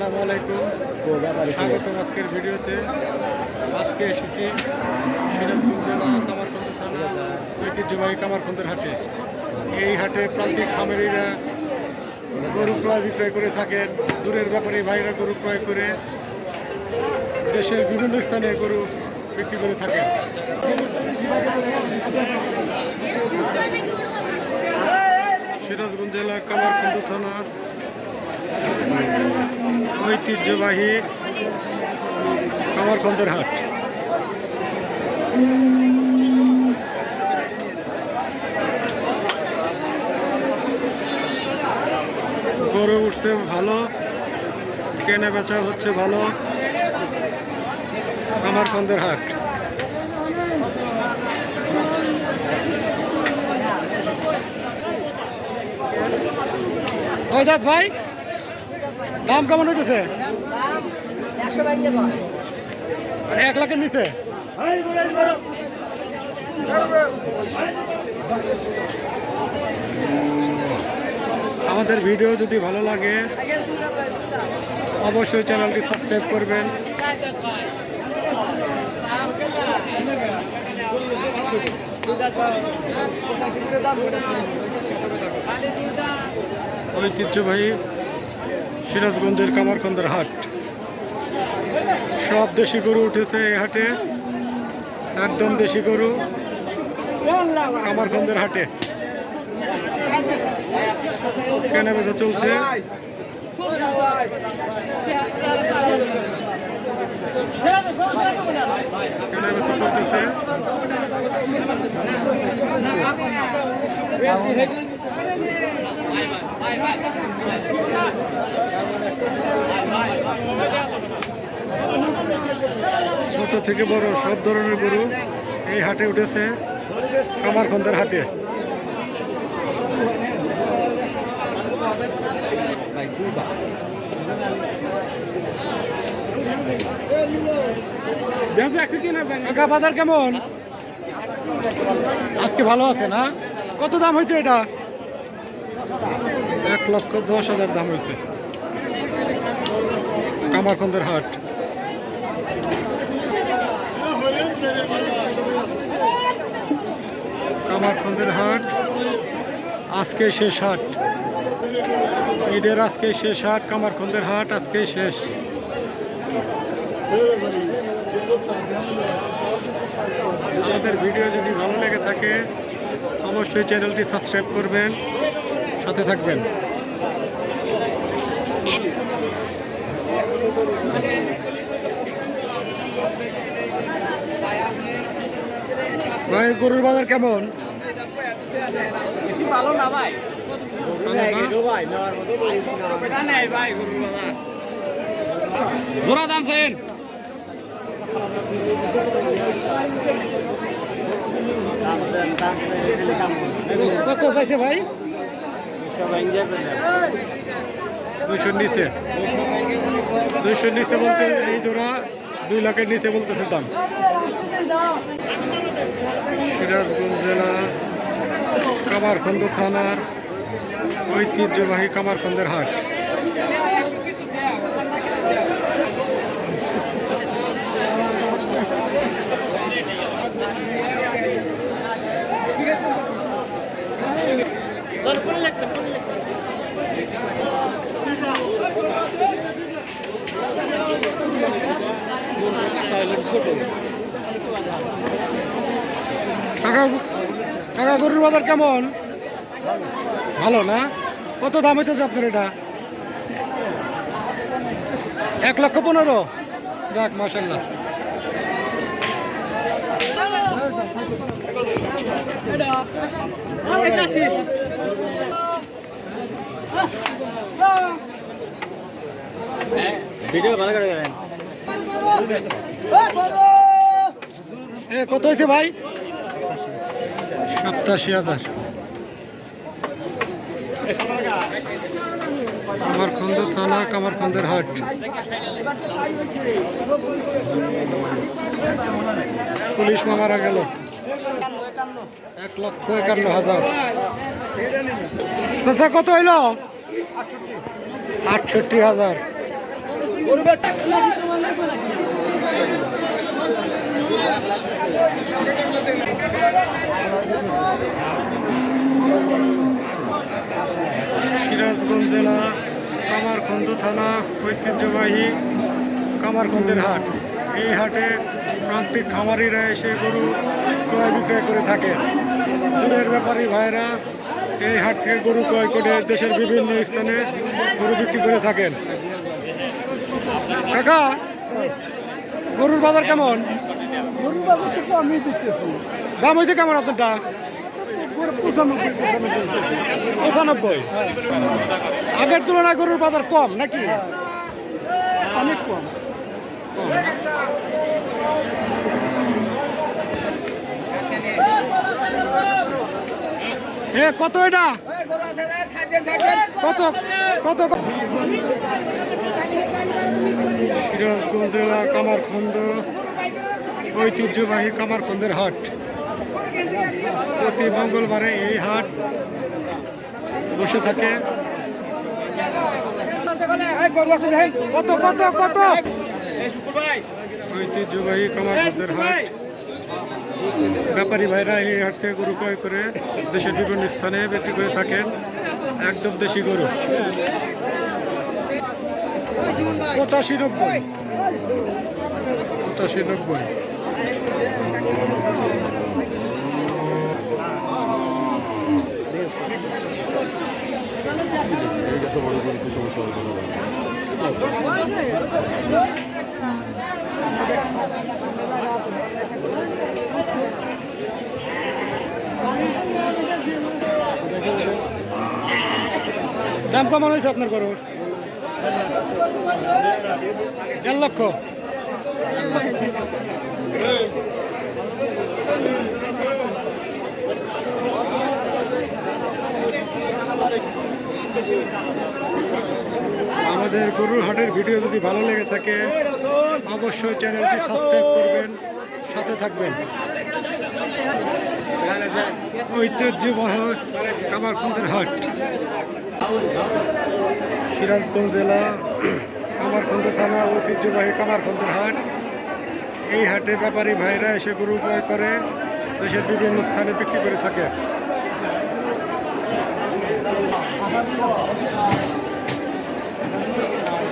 আসসালামু আলাইকুম। স্বাগতম আজকের ভিডিওতে। আজকে এসেছি সিরাজগঞ্জ জেলা কামারখন্দ থানা ঐতিহ্যবাহী কামারখন্দের হাটে। এই হাটে প্রান্তিক খামারিরা গরু ক্রয় বিক্রয় করে থাকেন। দূরের ব্যাপারে ভাইরা গরু ক্রয় করে দেশের বিভিন্ন স্থানে গরু বিক্রি করে থাকেন। সিরাজগঞ্জ জেলা কামারখন্দ থানার ঐতিহ্যবাহী কামারখন্দের হাট। গরু উঠছে ভালো কেনা বেচা হচ্ছে ভালো কামারখন্দের হাট। ভাই। দাম কেমন হইতেছে? মানে এক লাখের নিচে? আমাদের ভিডিও যদি ভালো লাগে, অবশ্যই চ্যানেলটি সাবস্ক্রাইব করবেন। ঐতিহ্যবাহী সিরাজগঞ্জের কামারখন্দের হাট। সব দেশি গরু উঠেছে এই হাটে। একদম দেশি গরু কামারখন্দের হাটে। কেনা বেচা চলছে। কেনা বেচা চলতেছে। ছোট থেকে বড় সব ধরনের গরু এই হাটে উঠেছে কামারখন্দের হাটে। বাজার কেমন? আজকে ভালো আছে না? কত দাম হয়েছে এটা? এক লক্ষ দশ হাজার দাম হয়েছে। কামারখন্দের হাট। কামারখন্দের হাট, আজকে শেষ হাট। ঈদের আজকে শেষ হাট, কামারখন্দের হাট আজকে শেষ। আমাদের ভিডিও যদি ভালো লেগে থাকে, অবশ্যই চ্যানেলটি সাবস্ক্রাইব করবেন, সাথে থাকবেন। ভাই গরুর বাজার কেমন? বেশি ভালো না ভাই। জোড়া দাম সেন। কত চাইছে ভাই? দুইশোর নিচে। দুইশোর নিচে বলতে এই জোড়া, দুই লাখের নিচে বলতেছে দাম। সিরাজগঞ্জ জেলা কামারখন্দ থানার ঐতিহ্যবাহী কামারখন্দের হাট কাকা কাকা গরুর বাজার কেমন ভালো না কত দাম হইতেছে আপনার এটা? এক লক্ষ পনেরো? যাক মাসাল্লাহ কত হয়েছে ভাই? সাতাশি হাজার। কামারখন্দ থানা, কামারখন্দের হাট। পুলিশ মামারা গেল। এক লক্ষ একান্ন হাজার। চাচা, কত হইল? আটষট্টি হাজার। গরু বেচা সিরাজগঞ্জ জেলা কামারখন্দ থানা ঐতিহ্যবাহী কামারখন্দের হাট। এই হাটে প্রান্তিক খামারিরা এসে গরু ক্রয় বিক্রয় করে থাকে দূরের ব্যাপারী ভাইরা এই হাট থেকে গরু ক্রয় করে দেশের বিভিন্ন স্থানে গরু বিক্রি করে থাকেন। কাকা গরুর বাজার কেমন? গরুর বাজার তো কমই দিতেছি। দাম হয়েছে কেমন আপনারটা? পঁচানব্বই। আগের তুলনায় গরুর বাজার কম নাকি? অনেক কম। এ কত এটা? কত কত সিরাজগঞ্জ জেলা কামারখন্দ ঐতিহ্যবাহী কামারখন্দের হাট। প্রতি মঙ্গলবারে এই হাট বসে থাকে। কত কত কত? ঐতিহ্যবাহী কামারখন্দের হাট। ব্যাপারী ভাইরা এই হাট থেকে গরু ক্রয় করে দেশের বিভিন্ন স্থানে বিক্রি করে থাকেন। একদম দেশি গরু। পঁচাশি, নব্বই। পঁচাশি, নব্বই। দাম কেমন হয়েছে আপনার গরুর? দেড় লক্ষ। আমাদের গরুর হাটের ভিডিও যদি ভালো লেগে থাকে, অবশ্যই চ্যানেলটি সাবস্ক্রাইব করবেন, সাথে থাকবেন। ঐতিহ্যবাহী কামারখন্দের হাট। সিরাজগঞ্জ জেলা কামারখন্দ থানা ঐতিহ্যবাহী কামারখন্দের হাট। এই হাটে ব্যাপারী ভাইরা এসে গরু ক্রয় করে, দেশের বিভিন্ন স্থানে বিক্রি করে থাকে।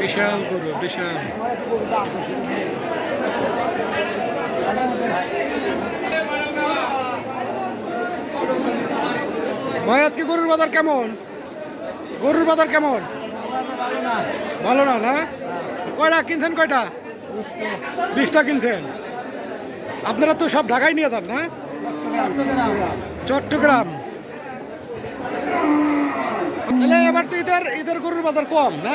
বিশাল গরু বিশাল। ভাই আজকে গরুর বাজার কেমন? গরুর বাজার কেমন? ভালো না না? কয়টা কিনছেন কয়টা? বিশটা কিনছেন। আপনারা তো সব ঢাকায় নিয়ে যান না? চট্টগ্রাম। তাহলে এবার তো ঈদের ঈদের গরুর বাজার কম না?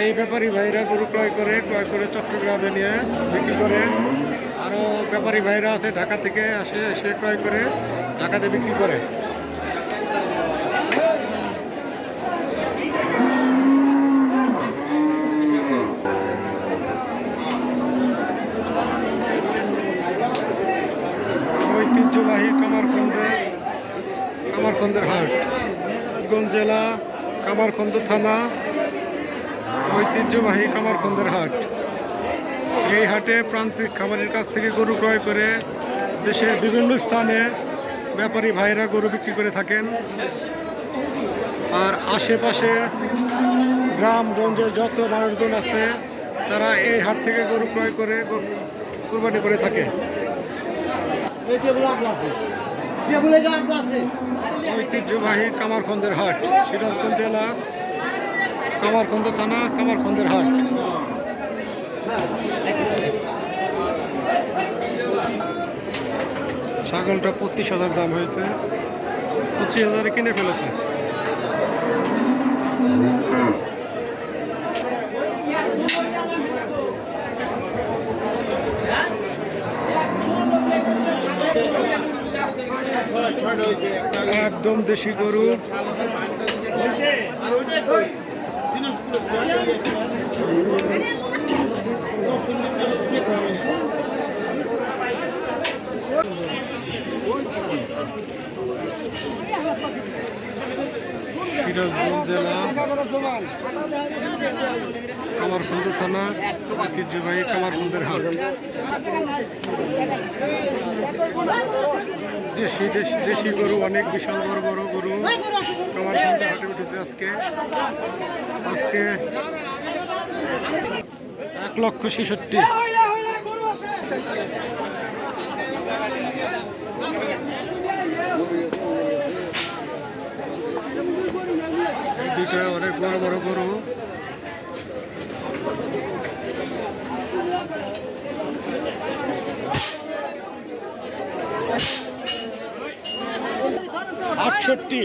এই ব্যাপারী ভাইরা গরু ক্রয় করে ক্রয় করে চট্টগ্রামে নিয়ে বিক্রি করে। আরও ব্যাপারী ভাইরা আছে ঢাকা থেকে আসে এসে ক্রয় করে ঢাকাতে বিক্রি করে ঐতিহ্যবাহী কামারখন্দের কামারখন্দের হাট গঞ্জ জেলা কামারখন্দ থানা, ঐতিহ্যবাহী কামারখন্দের হাট। এই হাটে প্রান্তিক খামারের কাছ থেকে গরু ক্রয় করে দেশের বিভিন্ন স্থানে ব্যাপারী ভাইরা গরু বিক্রি করে থাকেন। আর আশেপাশের গ্রামগঞ্জের যত মানুষজন আছে, তারা এই হাট থেকে গরু ক্রয় করে কুরবানি করে থাকে। ঐতিহ্যবাহী কামারখন্দের হাট, সিরাজগঞ্জ জেলা, কামারখন্দ থানা, কামারখন্দের হাট। ছাগলটা পঁচিশ হাজার দাম হয়েছে, পঁচিশ হাজারে কিনে ফেলেছে। একদম দেশি গরু। সিরাজগঞ্জ জেলা কামারখন্দ থানা ঐতিহ্যবাহী কামারখন্দের হাট। দেশি দেশি দেশি গরু, অনেক বিশাল বড় বড় গরু। কামারখন্দের হাটে উঠেছে আজকে। আজকে এক লক্ষ ছেষট্টি। দুইটা অনেক বড় বড় গরু। আটষট্টি।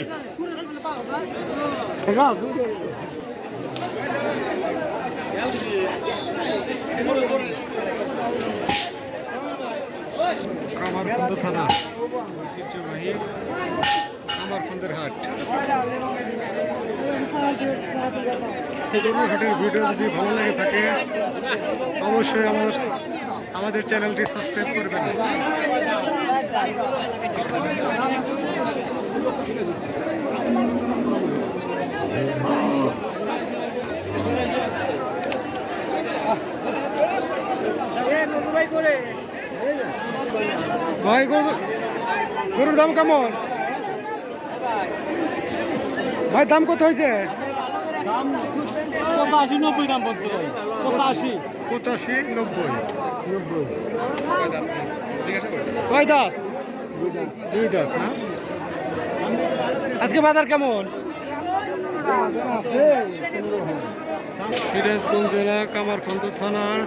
আমার কামারখন্দ থানা, ঐতিহ্যবাহী কামারখন্দের হাট। গরুর হাটের ভিডিও যদি ভালো লাগে থাকে, অবশ্যই আমার আমাদের চ্যানেলটি সাবস্ক্রাইব করবেন। ভাই গরু গরুর দাম কেমন? ভাই দাম কত হয়েছে? পঁচাশি নব্বই দাম বলতে পঁচাশি। পঁচাশি নব্বই। নব্বই। কয় দাঁত। দুই দাঁত না? আজকে বাজার কেমন? আছে সিরাজগঞ্জ জেলা কামারখন্দ থানার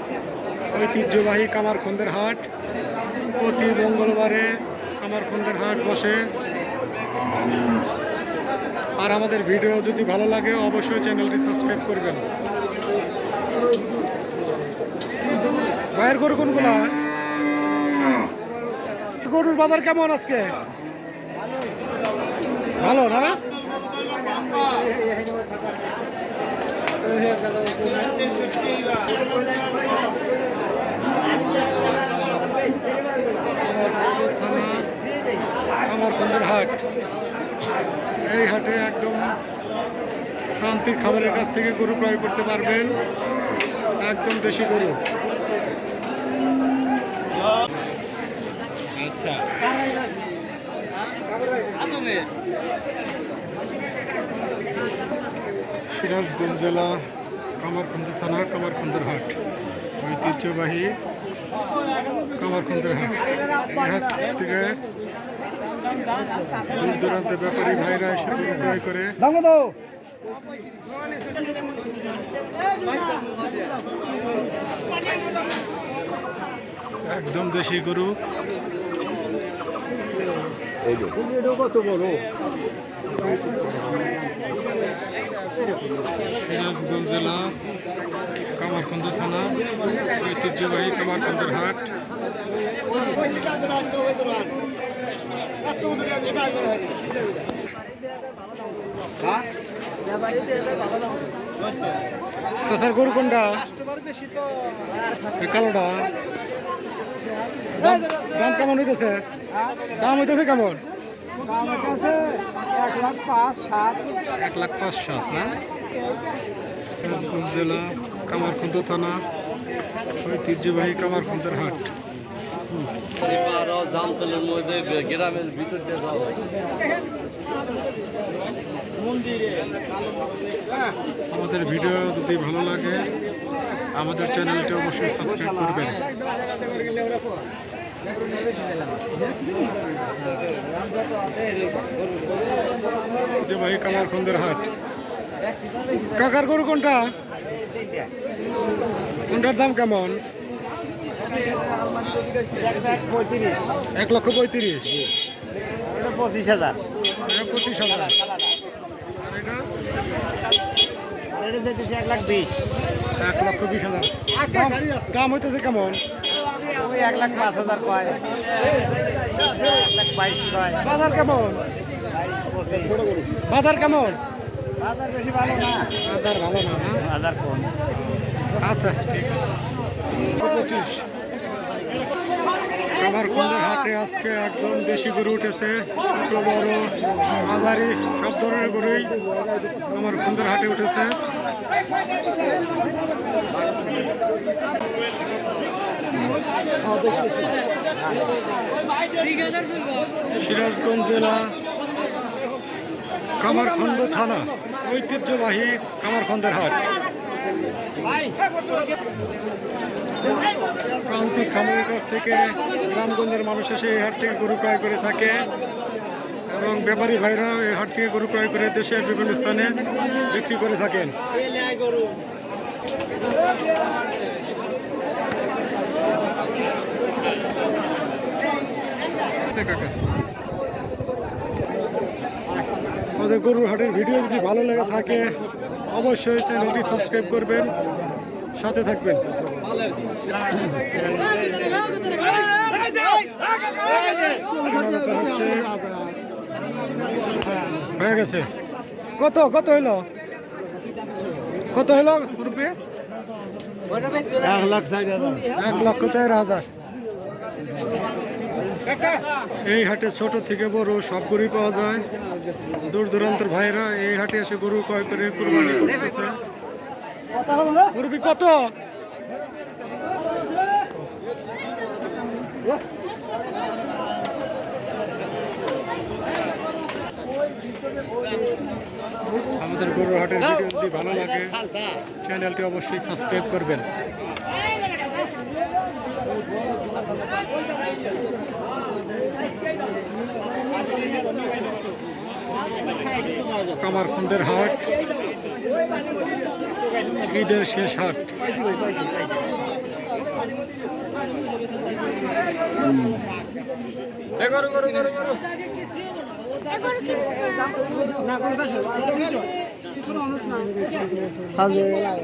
ঐতিহ্যবাহী কামারখন্দের হাট। প্রতি মঙ্গলবারে কামারখন্দের হাট বসে। আর আমাদের ভিডিও যদি ভালো লাগে অবশ্যই চ্যানেলটি সাবস্ক্রাইব করবেন। ভাইয়ের গরু কোনগুলা? গরুর বাজার কেমন আজকে? ভালো না? কামারখন্দের হাট। এই হাটে একদম প্রান্তিক খাবারের কাছ থেকে গরু ক্রয় করতে পারবেন। একদম দেশি গরু। আচ্ছা। সিরাজগঞ্জ জেলা কামারখন্দ থানা, কামারখন্দের হাট। ঐতিহ্যবাহী কামারখন্দের হাট। হাট থেকে দূর দূরান্তে ব্যাপারী ভাইরা এসে গরু ক্রয় করে। একদম দেশি গরু। কত বড়? সিরাজগঞ্জ জেলা কামারখন্দ থানা ঐতিহ্যবাহী কামারখন্দের হাট। স্যার গরু কোনটা? এই কালোটা। দাম- দাম কেমন হইতেছে? দাম হইতেছে কেমন? এক লাখ পাঁচ সাত। এক লাখ পাঁচ সাত না? সিরাজগঞ্জ জেলা কামারখন্দ থানা ঐতিহ্যবাহী কামারখন্দের হাট। আরও জামতলের মধ্যে গ্রামের ভিতর দিয়ে যাওয়া হয়। আমাদের ভিডিও যদি ভালো লাগে আমাদের চ্যানেলটি অবশ্যই সাবস্ক্রাইব করবেন। ঐতিহ্যবাহী কামারখন্দের হাট। কাকার গরু কোনটা? কোনটার দাম কেমন? এক লক্ষ পঁয়ত্রিশ। পঁচিশ হাজার। পঁচিশ হাজার। আর এটা? এক লাখ বিশ। এক লক্ষ বিশ হাজার। দাম হইতেছে কেমন? ওই এক লাখ পাঁচ হাজার পায় এক লাখ বাইশ কয়। বাজার কেমন? বাজার কেমন? বাজার বেশি ভালো না। বাজার ভালো না না হাজার কম। আচ্ছা ঠিক পঁচিশ। কামারকুন্দের হাটে আজকে একদম দেশি গরু উঠেছে। ছোট বড় মাঝারি সব ধরনের গরুই কামারকুন্দের হাটে উঠেছে। সিরাজগঞ্জ জেলা কামারখন্দ থানা, ঐতিহ্যবাহী কামারখন্দের হাট। প্রান্তিক খামারের কাছ থেকে গ্রামগঞ্জের মানুষ এসে এই হাট থেকে গরু ক্রয় করে থাকে এবং ব্যাপারী ভাইরা এই হাট থেকে গরু ক্রয় করে দেশের বিভিন্ন স্থানে বিক্রি করে থাকেন। আমাদের গরুর হাটের ভিডিও যদি ভালো লেগে থাকে, অবশ্যই চ্যানেলটি সাবস্ক্রাইব করবেন, সাথে থাকবেন। হয়ে গেছে। কত কত হইল? কত হইল রুপে? এক লাখ ষাট হাজার। এক লক্ষ চার হাজার। এই হাটে ছোট থেকে বড় সব গরুই পাওয়া যায়। দূর দূরান্তের ভাইরা এই হাটে এসে গরু ক্রয় করে কুরবানি করতেছে। মুরবি কত? আমাদের গরুর হাটের ভিডিও যদি ভালো লাগে চ্যানেলটি অবশ্যই সাবস্ক্রাইব করবেন। কামারখন্দের হাট ঈদের শেষ হাট। হাজার